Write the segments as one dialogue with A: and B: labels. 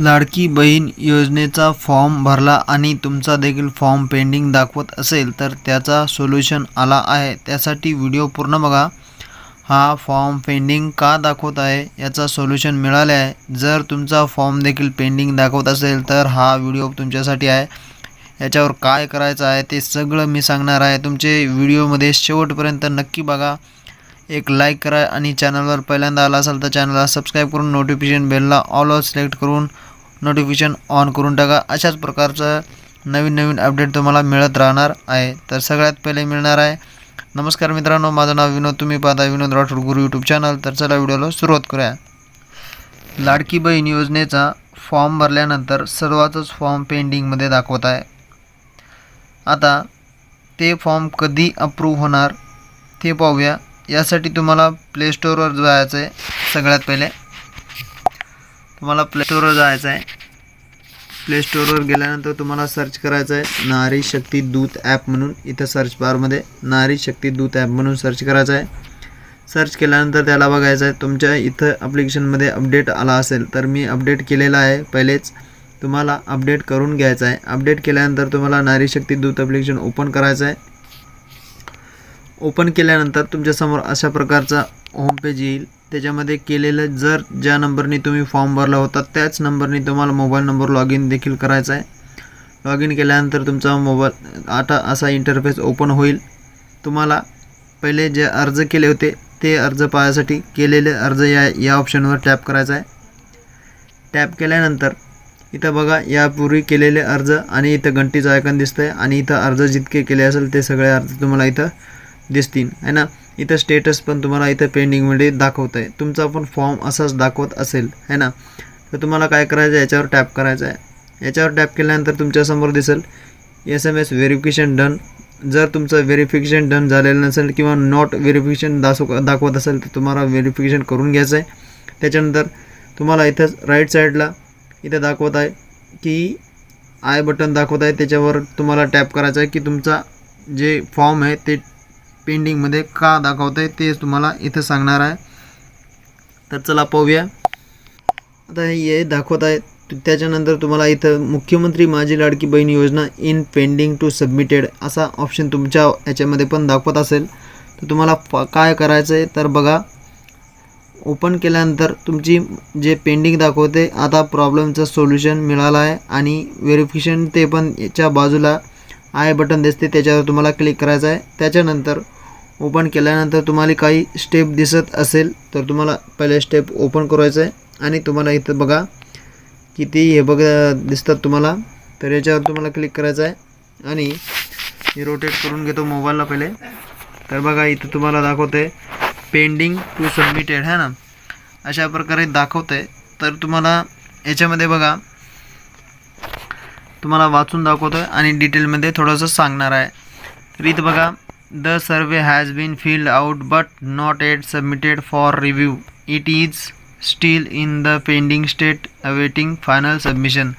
A: लाडकी बहीण योजनेचा फॉर्म भरला आणि तुमचा देखील फॉर्म पेंडिंग दाखवत असेल तर त्याचा सोल्युशन आला आहे. त्यासाठी व्हिडिओ पूर्ण बघा. हा फॉर्म पेंडिंग का दाखवत आहे याचा सोल्युशन मिळाले आहे. जर तुमचा फॉर्म देखील पेंडिंग दाखवत असेल तर हा व्हिडिओ तुमच्यासाठी आहे. याच्यावर काय करायचं आहे ते सगळं मी सांगणार आहे. तुमचे व्हिडिओमध्ये शेवटपर्यंत नक्की बघा. एक लाईक करा आणि चॅनलवर पहिल्यांदा आला असाल तर चॅनलला सबस्क्राईब करून नोटिफिकेशन बेलला ऑल सिलेक्ट करून नोटिफिकेशन ऑन करून टाका. अशाच प्रकारचं नवीन नवीन अपडेट तुम्हाला मिळत राहणार आहे. तर सगळ्यात पहिले मिळणार आहे. नमस्कार मित्रांनो माझं नाव विनोद. तुम्ही पाहता विनोद राठोड गुरु यूट्यूब चॅनल तर चला व्हिडिओला सुरुवात करूया. लाडकी बहीण योजनेचा फॉर्म भरल्यानंतर सर्वातच फॉर्म पेंडिंगमध्ये दाखवत आहे. आता ते फॉर्म कधी अप्रूव्ह होणार ते पाहूया. यासाठी तुम्हाला प्ले स्टोअरवर जायचं आहे सगळ्यात पहिले. तुम्हाला प्ले स्टोअरवर जायचं आहे प्ले स्टोअरवर गेल्यानंतर तुम्हाला सर्च करायचं आहे नारी शक्ती दूत ॲप म्हणून. इथं सर्च बारमध्ये नारी शक्ती दूत ॲप म्हणून सर्च करायचं आहे सर्च केल्यानंतर त्याला बघायचं आहे तुमच्या इथं ॲप्लिकेशनमध्ये अपडेट आला असेल तर मी अपडेट केलेला आहे. पहिलेच तुम्हाला अपडेट करून घ्यायचं आहे अपडेट केल्यानंतर तुम्हाला नारी शक्ती दूत ॲप्लिकेशन ओपन करायचं आहे ओपन केल्यानंतर तुमच्यासमोर अशा प्रकारचा होमपेज येईल. त्याच्यामध्ये केलेलं जर ज्या नंबरनी तुम्ही फॉर्म भरला होता त्याच नंबरनी तुम्हाला मोबाईल नंबर लॉग इन देखील करायचा आहे. लॉग इन केल्यानंतर तुमचा मोबाईल आता असा इंटरफेस ओपन होईल. तुम्हाला पहिले जे अर्ज केले होते ते अर्ज पाहायसाठी केलेले अर्ज या या ऑप्शनवर टॅप करायचा आहे. टॅप केल्यानंतर इथं बघा यापूर्वी केलेले अर्ज आणि इथं घंटीचं आयकन दिसतं आहे आणि इथं अर्ज जितके केले असेल ते सगळे अर्ज तुम्हाला इथं दिसतील आहे ना? इथं स्टेटस पण तुम्हाला इथं पेंडिंगमध्ये दाखवत आहे तुमचा पण फॉर्म असाच दाखवत असेल है ना? तर तुम्हाला काय करायचं आहे याच्यावर टॅप करायचं आहे याच्यावर टॅप केल्यानंतर तुमच्यासमोर दिसेल S M S verification done जर तुमचं व्हेरिफिकेशन डन झालेलं नसेल किंवा नॉट व्हेरिफिकेशन दासो दाखवत असेल तर तुम्हाला व्हेरिफिकेशन करून घ्यायचं आहे त्याच्यानंतर तुम्हाला इथं राईट साईडला इथं दाखवत आहे की आय बटन दाखवत आहे त्याच्यावर तुम्हाला टॅप करायचं आहे की तुमचा जे फॉर्म आहे ते पेंडिंगमध्ये का दाखवत आहे ते तुम्हाला इथं सांगणार आहे. तर चला पाहूया. आता हे दाखवत आहे. त्याच्यानंतर तुम्हाला इथं मुख्यमंत्री Majhi Ladki Bahin Yojana in pending to submitted असा ऑप्शन तुमच्या याच्यामध्ये पण दाखवत असेल. तर तुम्हाला काय करायचं आहे तर बघा. ओपन केल्यानंतर तुमची जे पेंडिंग दाखवते आता प्रॉब्लेमचं सोल्युशन मिळालं आहे आणि व्हेरिफिकेशन ते पण याच्या बाजूला आय बटन दिसते त्याच्यावर तुम्हाला क्लिक करायचं आहे. त्याच्यानंतर ओपन केल्यानंतर तुम्हाला काही स्टेप दिसत असेल तर तुम्हाला पहिले स्टेप ओपन करायचं आहे. आणि तुम्हाला इथं बघा किती हे बघ दिसतात तुम्हाला. तर याच्यावर तुम्हाला क्लिक करायचं आहे. आणि मी रोटेट करून घेतो मोबाईलला पहिले. तर बघा इथं तुम्हाला दाखवते पेंडिंग टू सबमिटेड है ना? अशा प्रकारे दाखवते तर तुम्हाला याच्यामध्ये बघा तुम्हाला वाचून दाखवतो आहे आणि डिटेलमध्ये थोडंसं सांगणार आहे. तर इथं बघा the survey has been filled out but not yet submitted for review it is still in the pending state awaiting final submission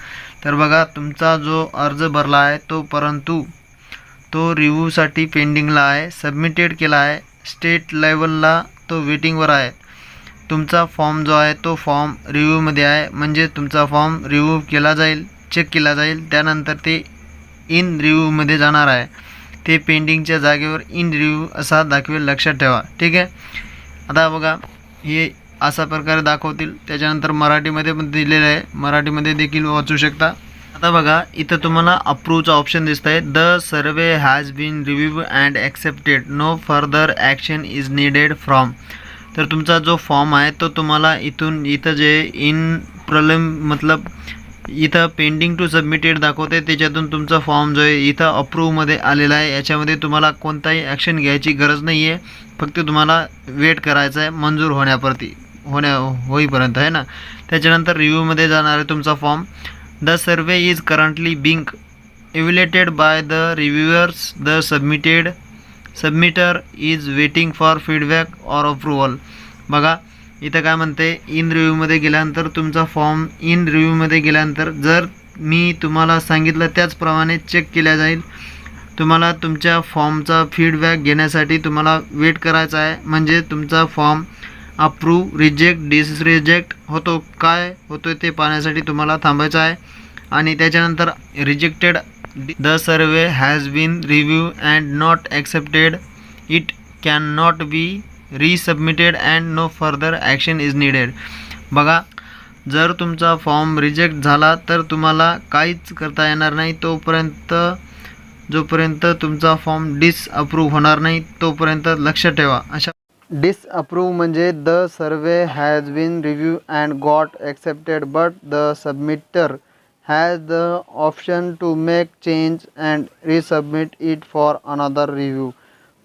A: तर बघा तुमचा जो अर्ज भरला आहे तो परंतु तो रिव्ह्यूसाठी पेंडिंगला आहे सबमिटेड केला आहे. स्टेट लेवलला तो वेटिंगवर आहे. तुमचा फॉर्म जो आहे तो फॉर्म रिव्ह्यूमध्ये आहे. म्हणजे तुमचा फॉर्म रिव्ह्यू केला जाईल चेक केला जाईल. त्यानंतर ते इन रिव्ह्यूमध्ये जाणार आहे. ते पेंडिंगच्या जागेवर इन रिव्ह्यू असा दाखवेल लक्षात ठेवा. ठीक आहे? आता बघा हे अशा प्रकारे दाखवतील. त्याच्यानंतर मराठीमध्ये पण दिलेलं आहे. मराठीमध्ये देखील वाचू शकता. आता बघा इथं तुम्हाला अप्रूव्हचा ऑप्शन दिसत आहे the survey has been review and accepted no further action is needed from तर तुमचा जो फॉर्म आहे तो तुम्हाला इथून इथं जे इन प्रॉब्लेम मतलब इथं पेंडिंग टू सबमिटेड दाखवते त्याच्यातून तुमचा फॉर्म जो आहे इथं अप्रूव्हमध्ये आलेला आहे. याच्यामध्ये तुम्हाला कोणताही ॲक्शन घ्यायची गरज नाही आहे फक्त तुम्हाला वेट करायचं आहे मंजूर होण्याप्रती होण्या होईपर्यंत आहे ना? त्याच्यानंतर रिव्ह्यूमध्ये जाणार आहे तुमचा form the survey is currently being evaluated by the reviewers the submitted submitter is waiting for feedback or approval बघा इथं काय म्हणते इन रिव्ह्यूमध्ये गेल्यानंतर तुमचा फॉर्म इन रिव्ह्यूमध्ये गेल्यानंतर जर मी तुम्हाला सांगितलं त्याचप्रमाणे चेक केल्या जाईल. तुम्हाला तुमच्या फॉर्मचा फीडबॅक घेण्यासाठी तुम्हाला वेट करायचा आहे. म्हणजे तुमचा फॉर्म अप्रूव्ह रिजेक्ट डिसरिजेक्ट होतो काय होतो ते पाहण्यासाठी तुम्हाला थांबायचं आहे. आणि त्याच्यानंतर rejected the survey has been review and not accepted it can not be resubmitted and no further action is needed बघा जर तुमचा फॉर्म रिजेक्ट झाला तर तुम्हाला काहीच करता येणार नाही. तोपर्यंत जोपर्यंत तुमचा फॉर्म डिसअप्रूव्ह होणार नाही तोपर्यंत लक्ष ठेवा. अशा डिसअप्रूव्ह म्हणजे the survey has been review and got accepted but the submitter has the option to make change and resubmit it for another review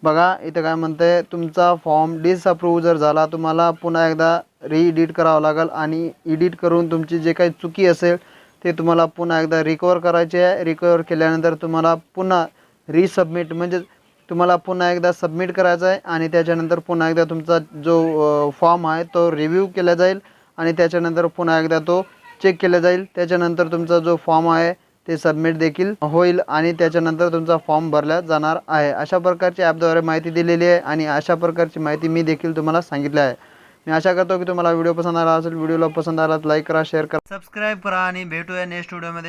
A: बघा इथं काय म्हणतं आहे तुमचा फॉर्म डिसअप्रूव्ह जर झाला तुम्हाला पुन्हा एकदा रीएडिट करावं लागेल आणि एडिट करून तुमची जे काही चुकी असेल ते तुम्हाला पुन्हा एकदा रिकवर करायचे आहे. रिकवर केल्यानंतर तुम्हाला पुन्हा रिसबमिट म्हणजे तुम्हाला पुन्हा एकदा सबमिट करायचं आहे आणि त्याच्यानंतर पुन्हा एकदा तुमचा जो फॉर्म आहे तो रिव्ह्यू केला जाईल आणि त्याच्यानंतर पुन्हा एकदा तो चेक केला जाईल. त्याच्यानंतर तुमचा जो फॉर्म आहे ते सबमिट देखील होईल आणि त्याच्यानंतर तुमचा फॉर्म भरला जाणार आहे. अशा प्रकारची ॲपद्वारे माहिती दिलेली आहे आणि अशा प्रकारची माहिती मी देखील तुम्हाला सांगितली आहे. मी आशा करतो की तुम्हाला व्हिडिओ पसंत आला असेल. व्हिडिओला पसंत आला लाईक करा शेअर करा. सबस्क्राईब करा आणि भेटूया नेक्स्ट व्हिडिओमध्ये